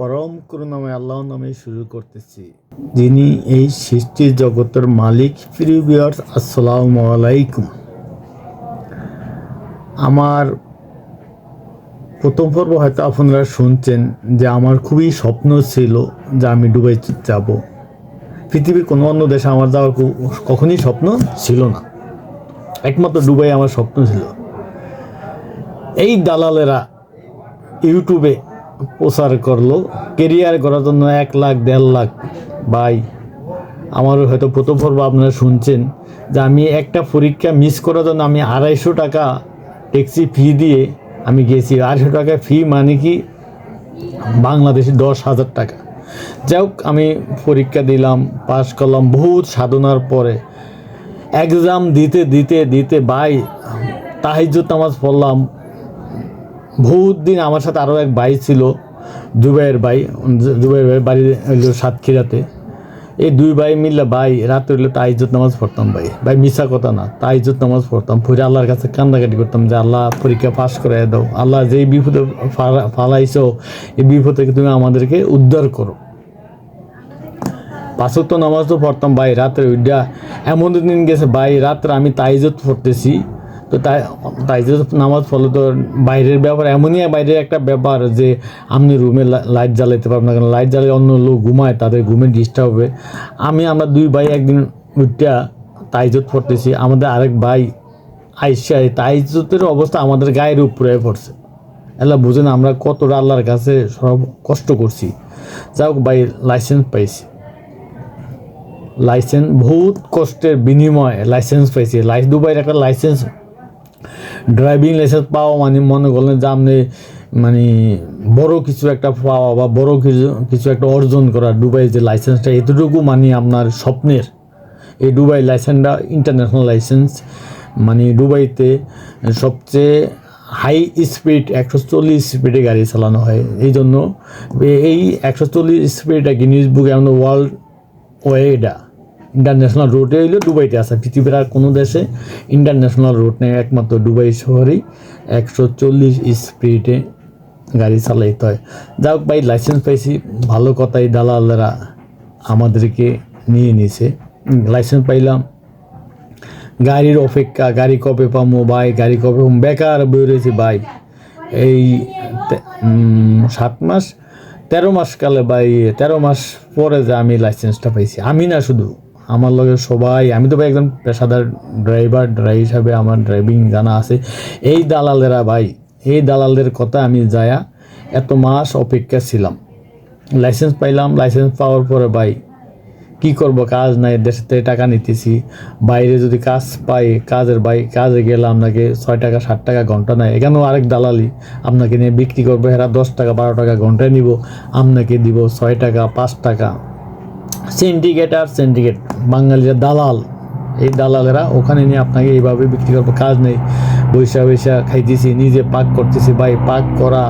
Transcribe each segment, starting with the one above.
পরম করুণাময় আল্লাহ নামে শুরু করতেছি। যিনি এই সৃষ্টি জগতের মালিক। প্রিয় আসসালামু আলাইকুম। আমার প্রথম পর্ব হয়তো আপনারা শুনছেন যে আমার খুবই স্বপ্ন ছিল যে আমি ডুবাই যাব। পৃথিবীর কোনো অন্য দেশে আমার যাওয়ার কখনই স্বপ্ন ছিল না। একমাত্র ডুবাই আমার স্বপ্ন ছিল। এই দালালেরা ইউটিউবে প্রচার করল। কেরিয়ার করার জন্য এক লাখ, দেড় লাখ। বাই আমারও হয়তো প্রথম পর্ব আপনারা শুনছেন যে আমি একটা পরীক্ষা মিস করার জন্য আমি আড়াইশো টাকা ট্যাক্সি ফি দিয়ে আমি গেছি। আড়াইশো টাকা ফি মানে কি? বাংলাদেশে দশ হাজার টাকা। যাই হোক, আমি পরীক্ষা দিলাম, পাশ করলাম, বহুত সাধনার পরে। এক্সাম দিতে দিতে দিতে বাই তাহিজুত নামাজ পড়লাম। বহুত দিন আমার সাথে আরও এক ভাই ছিল, দুবাইয়ের ভাই দুবাইয়ের ভাই বাড়ি সাতক্ষীরাতে। এই দুই ভাই মিললে ভাই, রাতে হইলে তাইজত নামাজ পড়তাম ভাই। ভাই মিশা কথা না তাইজত নামাজ পড়তাম, পড়ে আল্লাহর কাছে কান্দাকাটি করতাম যে, আল্লাহ, পরীক্ষা পাস করে দাও। আল্লাহ, যেই বিপদে ফালাইছো, এই বিপদ থেকে তুমি আমাদেরকে উদ্ধার করো। পাঁচক তো নামাজ তো পড়তাম ভাই রাত্রে ওইটা এমন দিন গেছে ভাই, রাত্রে আমি তাইজত পড়তেছি। তো তাই তাইজত নামাজ পড়লে তো বাইরের ব্যাপার, এমনই বাইরের একটা ব্যাপার যে আপনি রুমে লাইট জ্বালাইতে পারবেন না, কারণ লাইট জ্বালালে অন্য লোক ঘুমায়, তাদের ঘুমে ডিস্টার্ব হবে। আমি, আমরা দুই ভাই একদিন উঠটা তাইজত পড়তেছি, আমাদের আরেক ভাই আইসা তাইজতের অবস্থা আমাদের গায়ের উপরে পড়ছে। এলা বুঝেন আমরা কতটা আল্লাহর কাছে সব কষ্ট করছি। যাই হোক ভাই লাইসেন্স পাইছি। লাইসেন্স বহুত কষ্টের বিনিময়ে লাইসেন্স পাইছি। লাই দুবাইয়ের একটা লাইসেন্স ড্রাইভিং লাইসেন্স পাওয়া মানে মনে করলেন যে আপনি মানে বড় কিছু একটা পাওয়া বা বড় কিছু কিছু একটা অর্জন করা দুবাই যে লাইসেন্সটা এতটুকু মানে আপনার স্বপ্নের। এই দুবাই লাইসেন্সটা ইন্টারন্যাশনাল লাইসেন্স মানে দুবাইতে সবচেয়ে হাই স্পিড একশো চল্লিশ স্পিডে গাড়ি চালানো হয়। এই জন্য এই একশো চল্লিশ স্পিডটা গিনিস বুকে আমাদের ওয়ার্ল্ড ওয়েডা ইন্টারন্যাশনাল রোডে হইলে দুবাইতে আছে। পৃথিবীর আর কোনো দেশে ইন্টারন্যাশনাল রোড নেই, একমাত্র দুবাই শহরেই একশো চল্লিশ স্পিডে গাড়ি চালাইতে হয়। যাই হোক ভাই লাইসেন্স পাইছি, ভালো কথাই দালালেরা আমাদেরকে নিয়ে নিছে। লাইসেন্স পাইলাম। গাড়ির অপেক্ষা, গাড়ি কবে পাবো ভাই, গাড়ি কবে বেকার বই রয়েছে ভাই। এই সাত মাস, তেরো মাস কালে ভাই, তেরো মাস পরে যে আমি লাইসেন্সটা পাইছি। আমি না শুধু আমার লগে সবাই, আমি তো ভাই একজন পেশাদার ড্রাইভার ড্রাই হিসাবে আমার ড্রাইভিং জানা আছে। এই দালালেরা ভাই, এই দালালদের কথা আমি যায়া এত মাস অপেক্ষা ছিলাম। লাইসেন্স পাইলাম লাইসেন্স পাওয়ার পরে ভাই, কি করব? কাজ নাই দেশের থেকে টাকা নিতেছি। বাইরে যদি কাজ পাই, কাজের ভাই, কাজে গেলে আপনাকে ছয় টাকা ষাট টাকা ঘণ্টা নেয়। এখানেও আরেক দালালি, আপনাকে নিয়ে বিক্রি করবে এরা দশ টাকা, বারো টাকা ঘন্টায় নিব। আপনাকে দিব ছয় টাকা, পাঁচ টাকা। সিন্ডিকেট আর সিন্ডিকেট বাঙালিরা দালাল। এই দালালেরা ওখানে নিয়ে আপনাকে এইভাবে বিক্রি করব, কাজ নেই। বৈশা বৈশা খাইতেছি, নিজে পাক করতেছি, ভাই পাক করা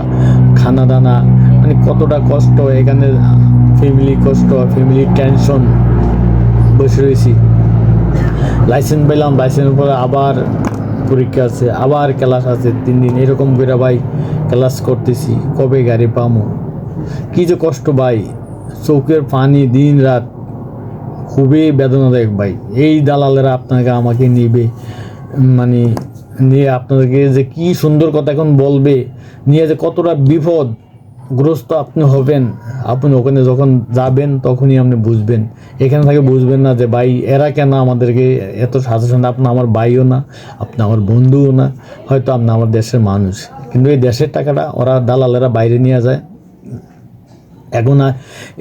খানা দানা মানে কতটা কষ্ট, এখানে ফ্যামিলি কষ্ট ফ্যামিলি টেনশন বসে রয়েছি। লাইসেন্স পেলাম লাইসেন্স পরে আবার পরীক্ষা আছে, আবার ক্লাস আছে, তিন দিন। এরকম করে ভাই ক্লাস করতেছি, কবে গাড়ি পামো? কি যে কষ্ট ভাই। চোখের পানি দিন রাত খুবই বেদনাদায়ক ভাই। এই দালালেরা আপনাকে আমাকে নিবে মানে নিয়ে আপনাদেরকে যে কি সুন্দর কথা এখন বলবে, নিয়ে যে কতটা বিপদ গ্রস্ত আপনি হবেন, আপনি ওখানে যখন যাবেন তখনই আপনি বুঝবেন। এখানে থেকে বুঝবেন না যে ভাই, এরা কেন আমাদেরকে এত সাজেশন? আপনি আমার ভাইও না, আপনি আমার বন্ধুও না, হয়তো আপনি আমার দেশের মানুষ। কিন্তু এই দেশের টাকাটা ওরা দালালেরা বাইরে নিয়ে যায়। এখন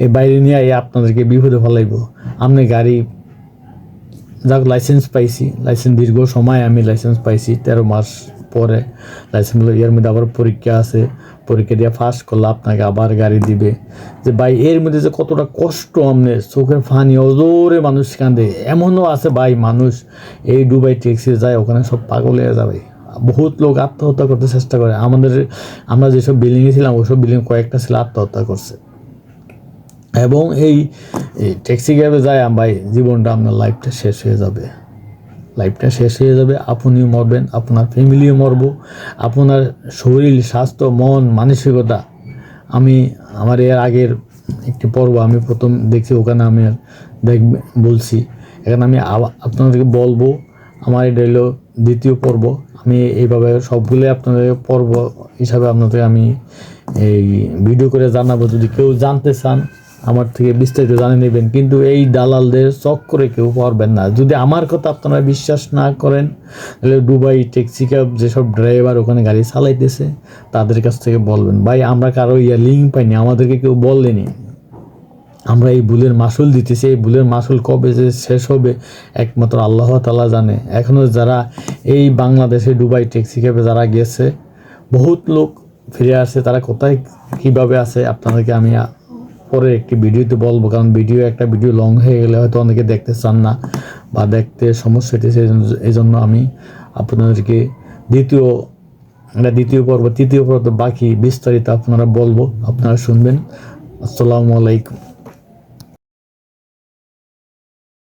এই বাইরে নিয়ে আপনাদেরকে বিপদে ফেলাইব। আপনি গাড়ি, যাক লাইসেন্স পাইছি। লাইসেন্স দীর্ঘ সময় আমি লাইসেন্স পাইছি, তেরো মাস পরে। লাইসেন্স এর মধ্যে আবার পরীক্ষা আছে। পরীক্ষা দিয়ে ফার্স্ট করলে আপনাকে আবার গাড়ি দিবে। যে ভাই, এর মধ্যে যে কতটা কষ্ট আমনে, চোখের ফানি, অজোরে মানুষ কাঁদে। এমনও আছে ভাই, মানুষ এই ডুবাই ট্যাক্সি যায়, ওখানে সব পাগল হয়ে যাবে। বহুত লোক আত্মহত্যা করতে চেষ্টা করে। আমাদের, আমরা যেসব বিল্ডিংয়ে ছিলাম, ওসব বিল্ডিং কয়েকটা ছিল আত্মহত্যা করছে। এবং এই ট্যাক্সি ক্যাবে যায় ভাই, জীবনটা আপনার লাইফটা শেষ হয়ে যাবে। লাইফটা শেষ হয়ে যাবে, আপনিও মরবেন, আপনার ফ্যামিলিও মরবো, আপনার শরীর, স্বাস্থ্য, মন, মানসিকতা। আমি, আমার এর আগের একটি পর্ব আমি প্রথম দেখছি, ওখানে আমি দেখবে বলছি। এখানে আমি আপনাদেরকে বলব, আমার এটা হলো দ্বিতীয় পর্ব। আমি এইভাবে সবগুলো আপনাদের পর্ব হিসাবে আপনাদের আমি এই ভিডিও করে জানাব। যদি কেউ জানতে চান আমার থেকে বিস্তারিত জানে নেবেন, কিন্তু এই দালালদের চক্করে কেউ পারবেন না। যদি আমার কথা আপনারা বিশ্বাস না করেন, তাহলে দুবাই ট্যাক্সি ক্যাব যেসব ড্রাইভার ওখানে গাড়ি চালাইতেছে, তাদের কাছ থেকে বলবেন, ভাই, আমরা কারও ইয়া লিঙ্ক পাইনি, আমাদেরকে কেউ বললেনি। আমরা এই ভুলের মাসুল দিতেছি, এই ভুলের মাসুল কবে যে শেষ হবে, একমাত্র আল্লাহ তালা জানে। এখনও যারা এই বাংলাদেশে দুবাই ট্যাক্সি ক্যাবে যারা গেছে, বহুত লোক ফিরে আসছে তারা কোথায়, কীভাবে আছে, আপনাদেরকে আমি পরে একটি ভিডিওতে বলব, কারণ ভিডিও একটা ভিডিও লং হয়ে গেলে হয়তো অনেকে দেখতে চান না বা দেখতে সমস্যা হয়েছে এই জন্য আমি আপনাদেরকে দ্বিতীয় এটা দ্বিতীয় পর্ব, তৃতীয় পর্ব বাকি, বিস্তারিত আপনারা বলব, আপনারা শুনবেন। আসসালামু আলাইকুম।